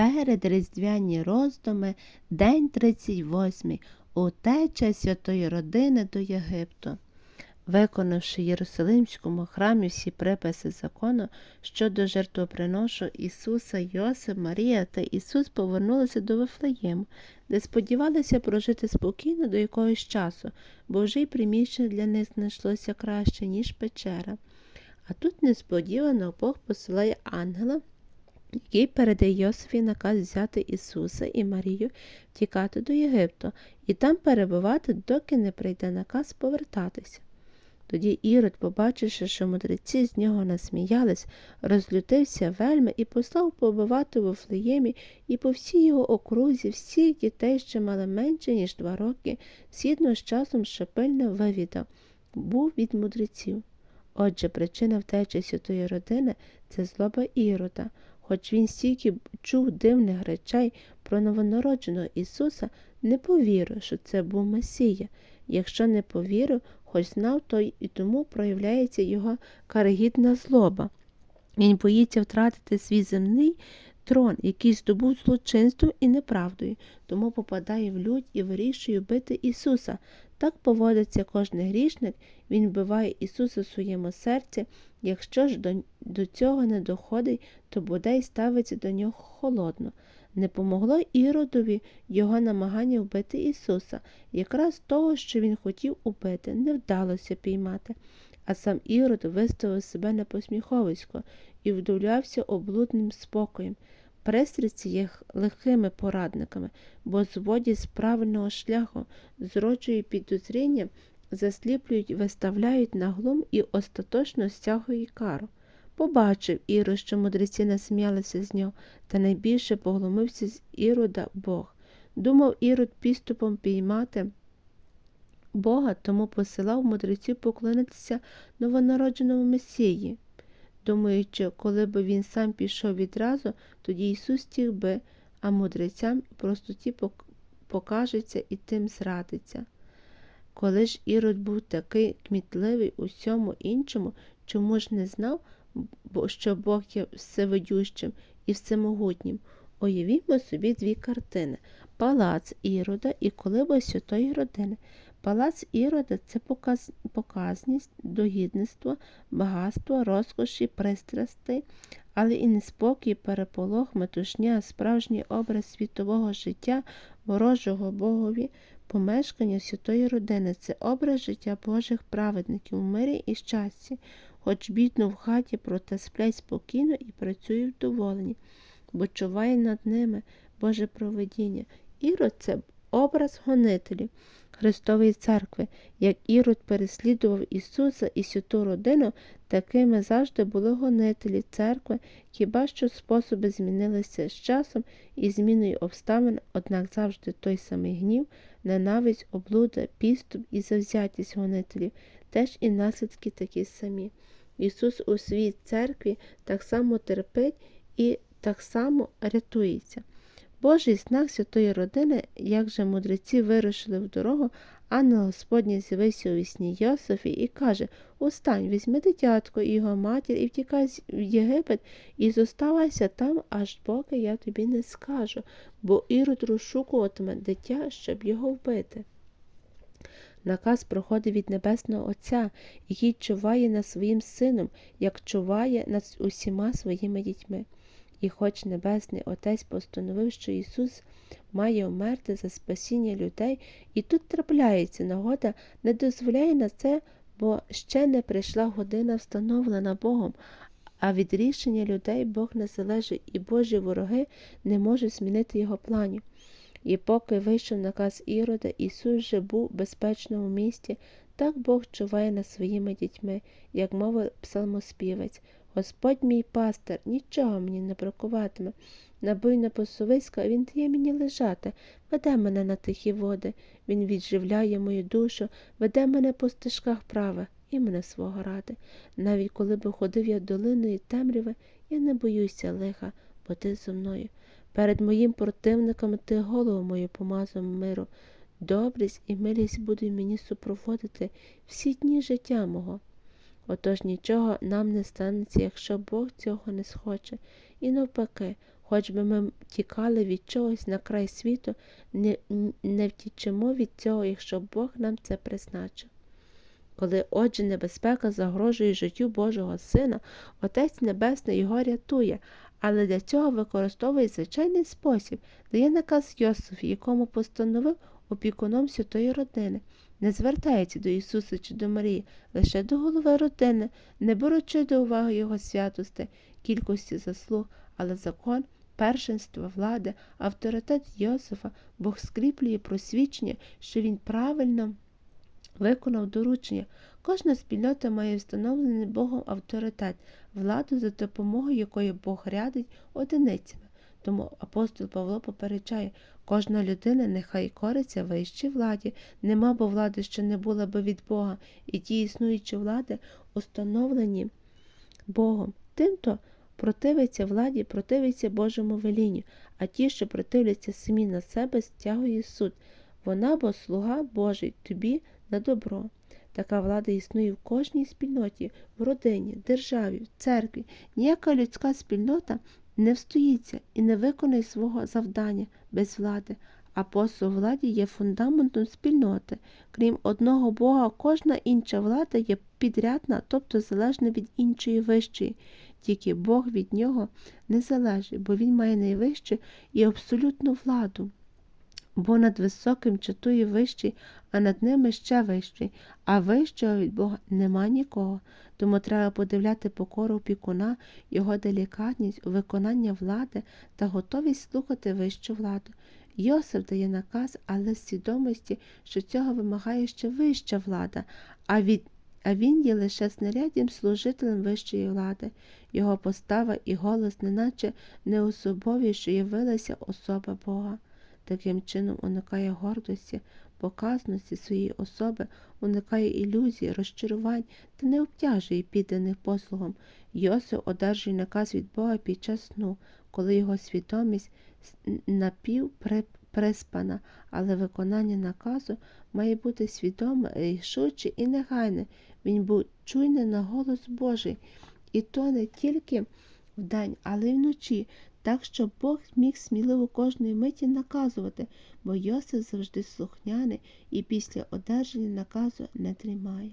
Перед різдвяні роздуми, день 38, утеча святої родини до Єгипту. Виконавши Єрусалимському храмі всі приписи закону щодо жертвоприношу Ісуса, Йосип, Марія та Ісус повернулися до Вифлеєму, де сподівалися прожити спокійно до якогось часу, бо вже й приміщення для них знайшлося краще, ніж печера. А тут несподівано Бог посилає ангела, який передає Йосифі наказ взяти Ісуса і Марію втікати до Єгипту і там перебувати, доки не прийде наказ повертатися. Тоді Ірод, побачивши, що мудреці з нього насміялись, розлютився вельми і послав побивати в Офлеємі і по всій його окрузі всіх дітей, що мали менше, ніж два роки, згідно з часом, що пильно вивідав, був від мудреців. Отже, причина втечі святої родини це злоба Ірода. Хоч він стільки чув дивних речей про новонародженого Ісуса, не повірив, що це був Месія. Якщо не повірив, хоч знав, то і тому проявляється його карагідна злоба. Він боїться втратити свій земний трон, який здобув злочинством і неправдою, тому попадає в лють і вирішує бити Ісуса. Так поводиться кожен грішник, він вбиває Ісуса в своєму серці. Якщо ж до, до цього не доходить, то бодай ставиться до нього холодно. Не помогло Іродові його намагання вбити Ісуса, якраз того, що він хотів убити, не вдалося піймати. А сам Ірод виставив себе на посміховисько і вдивлявся облудним спокоєм. Пристрасті є лихими порадниками, бо зводять з правильного шляху, зроджують підозріння, засліплюють, виставляють на глум і остаточно стягують кару. Побачив Ірод, що мудреці насміялися з нього, та найбільше поглумився з Ірода Бог. Думав Ірод підступом піймати Бога, тому посилав мудреців поклонитися новонародженому Месії. Думаючи, коли б він сам пішов відразу, тоді Ісус тіг би, а мудрецям в простоті покажеться і тим зрадиться. Коли ж Ірод був такий кмітливий у всьому іншому, чому ж не знав, що Бог є всевидющим і всемогутнім. Уявімо собі дві картини палац Ірода і колиба святої родини. Палац Ірода це показ... показність, догідництво, багатство, розкоші, пристрасти, але і неспокій, переполох, метушня, справжній образ світового життя, ворожого Богові, помешкання святої родини це образ життя Божих праведників у мирі і щасті хоч бідно в хаті, проте сплять спокійно і працює вдоволені, бо чуває над ними Боже проведіння. Ірод це образ гонителів Христової церкви, як Ірод переслідував Ісуса і святу родину, такими завжди були гонителі церкви, хіба що способи змінилися з часом і зміною обставин, однак завжди той самий гнів, ненависть, облуда, підступ і завзятість гонителів, теж і наслідки такі самі. Ісус у своїй церкві так само терпить і так само рятується. Божий знак святої родини, як же мудреці вирушили в дорогу, ангел Господній з'явився у вісні Йосифі і каже Устань, візьми дитятко і його матір і втікай в Єгипет, і зоставайся там, аж поки я тобі не скажу, бо Ірод розшукуватиме дитя, щоб його вбити. Наказ проходить від Небесного Отця, який чуває над своїм сином, як чуває над усіма своїми дітьми. І хоч Небесний Отець постановив, що Ісус має вмерти за спасіння людей, і тут трапляється нагода, не дозволяє на це, бо ще не прийшла година, встановлена Богом, а від рішення людей Бог не залежить, і Божі вороги не можуть змінити його планів. І поки вийшов наказ Ірода, Ісус же був безпечно в місті, так Бог чуває над своїми дітьми, як мовив псалмоспівець. Господь мій пастир, нічого мені не бракуватиме. На буйне посовиська він дає мені лежати, веде мене на тихі води, він відживляє мою душу, веде мене по стежках права і мене свого ради. Навіть коли би ходив я долиною темряви, я не боюся лиха, бо ти зо мною. Перед моїм противником ти голову мою помазав миру. Добрість і милість будуть мені супроводити всі дні життя мого. Отож нічого нам не станеться, якщо Бог цього не схоче. І навпаки, Хоч би ми тікали від чогось на край світу, не, не втічемо від цього, якщо Бог нам це призначив. Коли, отже, небезпека загрожує життю Божого Сина, Отець Небесний його рятує, але для цього використовує звичайний спосіб, дає наказ Йосифі, якому постановив опікуном святої родини. Не звертається до Ісуса чи до Марії, лише до голови родини, не беручи до уваги Його святости, кількості заслуг, але закон, першинство, влади, авторитет Йосифа, Бог скріплює просвідчення, що він правильно виконав доручення. Кожна спільнота має встановлений Богом авторитет, владу, за допомогою якої Бог рядить одиницями. Тому апостол Павло попереджає, кожна людина нехай кориться вищій владі, нема бо влади, що не була би від Бога, і ті існуючі влади установлені Богом. Тимто противиться владі, противиться Божому велінню, а ті, що противляться самі на себе, стягує суд. Вона бо слуга Божий тобі на добро. Така влада існує в кожній спільноті, в родині, державі, в церкві. Ніяка людська спільнота не встоїться і не виконає свого завдання без влади. а посу владі є фундаментом спільноти. Крім одного Бога, кожна інша влада є підрядна, тобто залежна від іншої вищої. Тільки Бог від нього не залежить, бо Він має найвищу і абсолютну владу. Бо над високим чатує вищий, а над ними ще вищий, а вищого від Бога нема нікого. Тому треба подивляти покору опікуна, його делікатність виконання влади та готовість слухати вищу владу. Йосиф дає наказ, але з свідомості, що цього вимагає ще вища влада, а від а він є лише снарядним служителем вищої влади. Його постава і голос, неначе не особові, що явилася особа Бога. Таким чином уникає гордості, показності своєї особи, уникає ілюзій, розчарувань та не обтяжує підданих послугом. Йосиф одержує наказ від Бога під час сну, коли його свідомість напівприспана, але виконання наказу має бути свідоме, рішуче і негайне. Він був чуйний на голос Божий, і то не тільки вдень, але й вночі, так що Бог міг сміливо кожної миті наказувати, бо Йосиф завжди слухняний і після одержання наказу не тримає.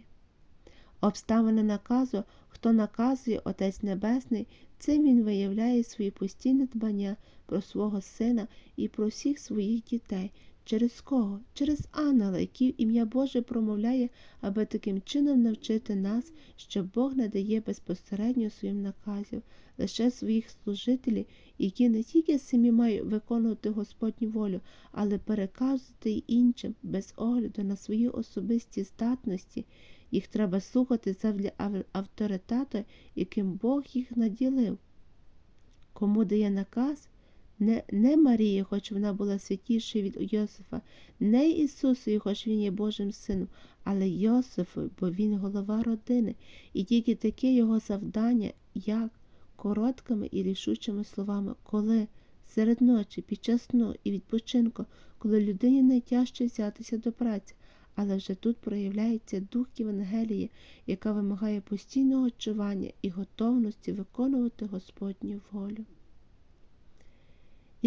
Обставини наказу, хто наказує Отець Небесний, цим він виявляє свої постійне дбання про свого сина і про всіх своїх дітей. Через кого? Через ангела, який ім'я Боже промовляє, аби таким чином навчити нас, що Бог надає безпосередньо своїм наказів, лише своїх служителів, які не тільки самі мають виконувати Господню волю, але переказувати й іншим без огляду на свої особисті здатності. Їх треба слухати завдяки авторитету, яким Бог їх наділив. Кому дає наказ? Не не Марії, хоч вона була святішою від Йосифа, не Ісусу, хоч Він є Божим Сином, але Йосифу, бо Він голова родини, і тільки таке його завдання, як короткими і рішучими словами, коли серед ночі, під час сну і відпочинку, коли людині найтяжче взятися до праці, але вже тут проявляється дух Євангелії, яка вимагає постійного чування і готовності виконувати Господню волю.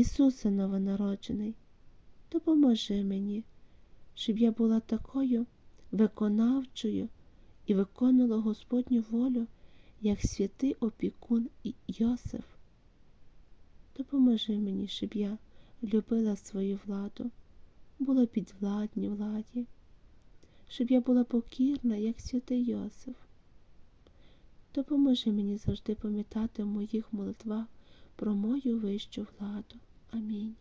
Ісусе новонароджений, допоможи мені, щоб я була такою виконавчою і виконувала Господню волю, як святий опікун Йосиф. Допоможи мені, щоб я любила свою владу, була підвладні владі, щоб я була покірна, як святий Йосиф. Допоможи мені завжди пам'ятати в моїх молитвах про мою вищу владу. Амінь.